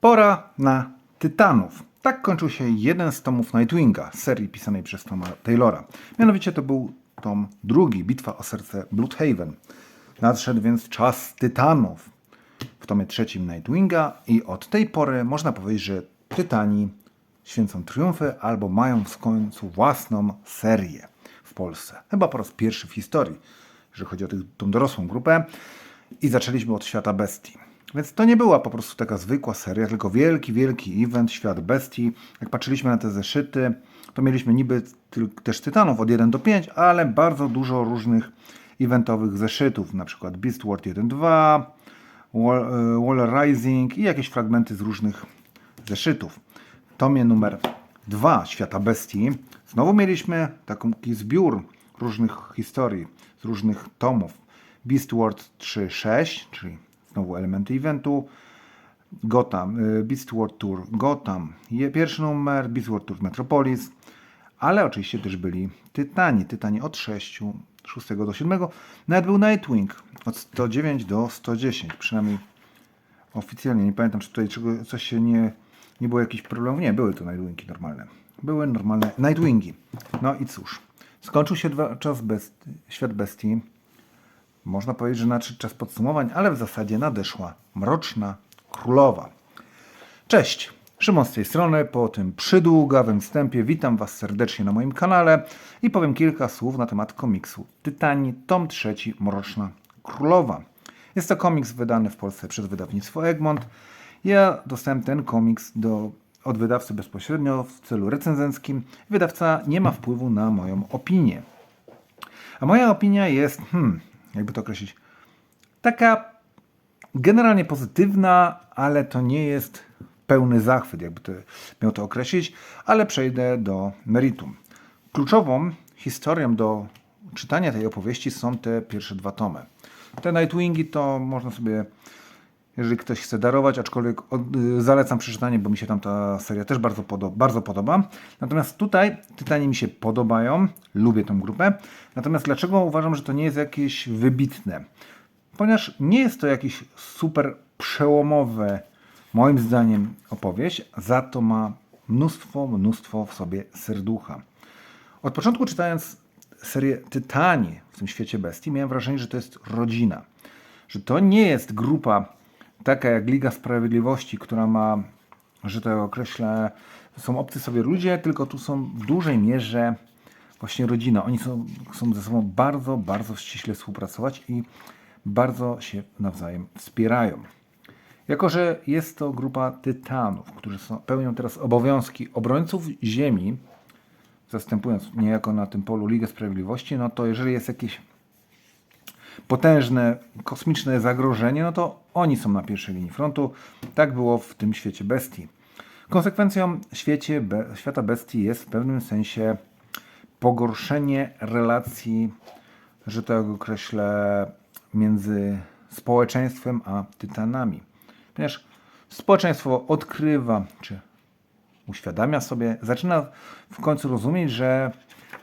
Pora na Tytanów. Tak kończył się jeden z tomów Nightwinga, serii pisanej przez Toma Taylora. Mianowicie to był tom drugi, Bitwa o serce Bloodhaven. Nadszedł więc czas Tytanów w tomie trzecim Nightwinga i od tej pory można powiedzieć, że Tytani święcą triumfy albo mają w końcu własną serię w Polsce. Chyba po raz pierwszy w historii, jeżeli chodzi o tą dorosłą grupę. I zaczęliśmy od Świata Bestii. Więc to nie była po prostu taka zwykła seria, tylko wielki, wielki event, Świat Bestii. Jak patrzyliśmy na te zeszyty, to mieliśmy niby też Tytanów od 1 do 5, ale bardzo dużo różnych eventowych zeszytów, na przykład Beastward 1-2, Wall, e, Wall Rising i jakieś fragmenty z różnych zeszytów. W tomie numer 2 Świata Bestii znowu mieliśmy taki zbiór różnych historii z różnych tomów. Beastward 3.6, czyli znowu elementy eventu. Gotham, y, Beastward Tour Gotham, pierwszy numer, Beastward Tour Metropolis, ale oczywiście też byli Tytani, Tytani od 6, 6 do 7, nawet był Nightwing od 109 do 110, przynajmniej oficjalnie, nie pamiętam czy tutaj czego, coś się nie, nie było jakichś problemów, nie, były to Nightwingi normalne, były normalne Nightwingi. No i cóż, skończył się dwa, czas best, Świat Bestii, można powiedzieć, że nadszedł czas podsumowań, ale w zasadzie nadeszła mroczna królowa. Cześć, Szymon z tej strony. Po tym przydługawym wstępie witam Was serdecznie na moim kanale i powiem kilka słów na temat komiksu Tytani, tom trzeci, Mroczna Królowa. Jest to komiks wydany w Polsce przez wydawnictwo Egmont. Ja dostałem ten komiks do, od wydawcy bezpośrednio w celu recenzenckim. Wydawca nie ma wpływu na moją opinię. A moja opinia jest, hmm, jakby to określić, taka generalnie pozytywna, ale to nie jest pełny zachwyt, jakby to miał to określić, ale przejdę do meritum. Kluczową historią do czytania tej opowieści są te pierwsze dwa tomy. Te Nightwingi to można sobie, jeżeli ktoś chce darować, aczkolwiek od, y, zalecam przeczytanie, bo mi się tam ta seria też bardzo, podo- bardzo podoba. Natomiast tutaj Tytanie mi się podobają, lubię tą grupę. Natomiast dlaczego uważam, że to nie jest jakieś wybitne? Ponieważ nie jest to jakiś super przełomowe, moim zdaniem, opowieść, za to ma mnóstwo, mnóstwo w sobie serducha. Od początku czytając serię Tytani w tym świecie bestii, miałem wrażenie, że to jest rodzina. Że to nie jest grupa taka jak Liga Sprawiedliwości, która ma, że to określę, są obcy sobie ludzie, tylko tu są w dużej mierze właśnie rodzina. Oni są, chcą ze sobą bardzo, bardzo ściśle współpracować i bardzo się nawzajem wspierają. Jako, że jest to grupa tytanów, którzy są, pełnią teraz obowiązki obrońców ziemi, zastępując niejako na tym polu Ligę Sprawiedliwości, no to jeżeli jest jakieś potężne, kosmiczne zagrożenie, no to oni są na pierwszej linii frontu. Tak było w tym świecie bestii. Konsekwencją świecie, be, świata bestii jest w pewnym sensie pogorszenie relacji, że tak określę, między społeczeństwem a tytanami. Ponieważ społeczeństwo odkrywa, czy uświadamia sobie, zaczyna w końcu rozumieć, że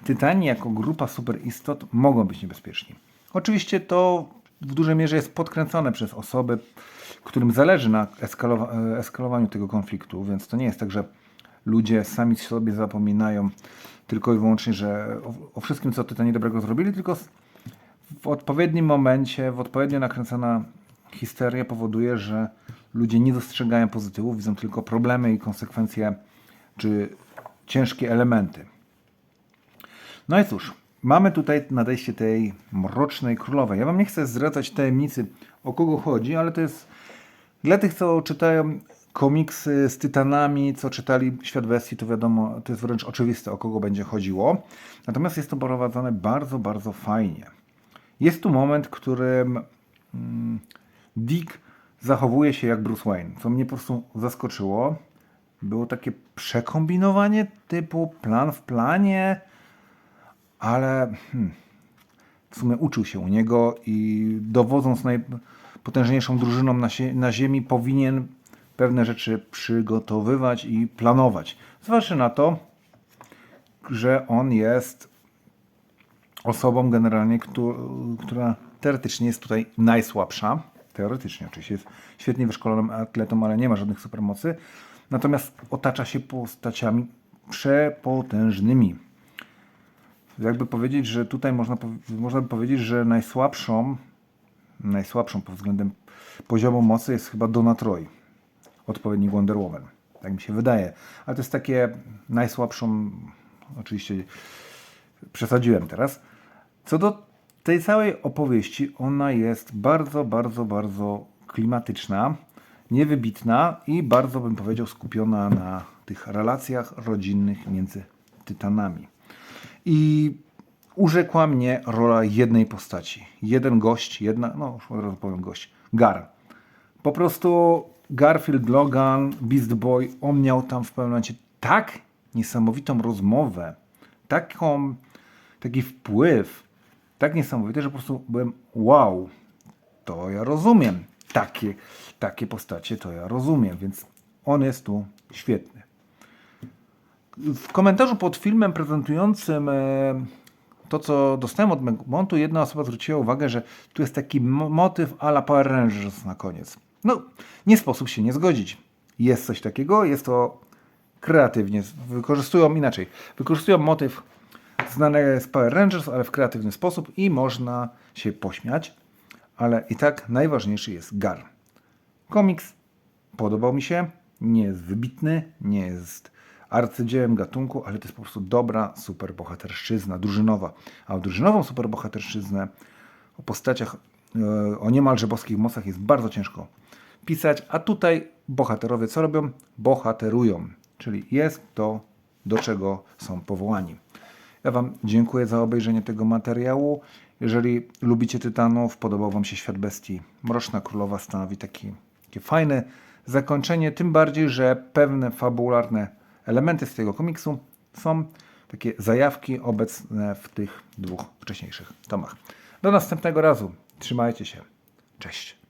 tytani jako grupa superistot mogą być niebezpieczni. Oczywiście to w dużej mierze jest podkręcone przez osoby, którym zależy na eskalowa- eskalowaniu tego konfliktu, więc to nie jest tak, że ludzie sami sobie zapominają tylko i wyłącznie, że o, wszystkim, co tytani dobrego zrobili, tylko w odpowiednim momencie, w odpowiednio nakręcona histeria powoduje, że ludzie nie dostrzegają pozytywów, widzą tylko problemy i konsekwencje, czy ciężkie elementy. No i cóż, mamy tutaj nadejście tej mrocznej królowej. Ja wam nie chcę zdradzać tajemnicy, o kogo chodzi, ale to jest dla tych, co czytają komiksy z Tytanami, co czytali Świat Bestii, to wiadomo, to jest wręcz oczywiste, o kogo będzie chodziło. Natomiast jest to prowadzone bardzo, bardzo fajnie. Jest tu moment, w którym mm, Dick zachowuje się jak Bruce Wayne, co mnie po prostu zaskoczyło. Było takie przekombinowanie typu plan w planie, ale hmm, w sumie uczył się u niego i dowodząc najpotężniejszą drużyną na, na ziemi powinien pewne rzeczy przygotowywać i planować. Zważywszy na to, że on jest osobą generalnie, któ- która teoretycznie jest tutaj najsłabsza. Teoretycznie oczywiście jest świetnie wyszkolonym atletą, ale nie ma żadnych supermocy. Natomiast otacza się postaciami przepotężnymi. Jakby powiedzieć, że tutaj można, można by powiedzieć, że najsłabszą, najsłabszą pod względem poziomu mocy jest chyba Donna Troy odpowiednik Wonder Woman. Tak mi się wydaje. Ale to jest takie najsłabszą, oczywiście przesadziłem teraz. Co do tej całej opowieści, ona jest bardzo, bardzo, bardzo klimatyczna, niewybitna i bardzo bym powiedział skupiona na tych relacjach rodzinnych między tytanami. I urzekła mnie rola jednej postaci. Jeden gość, jedna, no już od razu powiem gość, Gar. Po prostu Garfield Logan, Beast Boy, on miał tam w pewnym momencie tak niesamowitą rozmowę, taką, taki wpływ, tak niesamowity, że po prostu byłem wow, to ja rozumiem. Takie, takie postacie to ja rozumiem, więc on jest tu świetny. W komentarzu pod filmem prezentującym e, to, co dostałem od Megmontu, jedna osoba zwróciła uwagę, że tu jest taki mo- motyw a la Power Rangers na koniec. No, nie sposób się nie zgodzić. Jest coś takiego, jest to kreatywnie, wykorzystują inaczej. Wykorzystują motyw znany z Power Rangers, ale w kreatywny sposób i można się pośmiać, ale i tak najważniejszy jest Gar. Komiks podobał mi się, nie jest wybitny, nie jest arcydziełem gatunku, ale to jest po prostu dobra superbohaterszczyzna, drużynowa. A o drużynową superbohaterszczyznę, o postaciach, e, o niemalże boskich mocach jest bardzo ciężko pisać, a tutaj bohaterowie co robią? Bohaterują, czyli jest to, do czego są powołani. Ja Wam dziękuję za obejrzenie tego materiału. Jeżeli lubicie Tytanów, podobał Wam się Świat Bestii, Mroczna Królowa stanowi taki, takie fajne zakończenie, tym bardziej, że pewne fabularne elementy z tego komiksu są takie zajawki obecne w tych dwóch wcześniejszych tomach. Do następnego razu. Trzymajcie się. Cześć.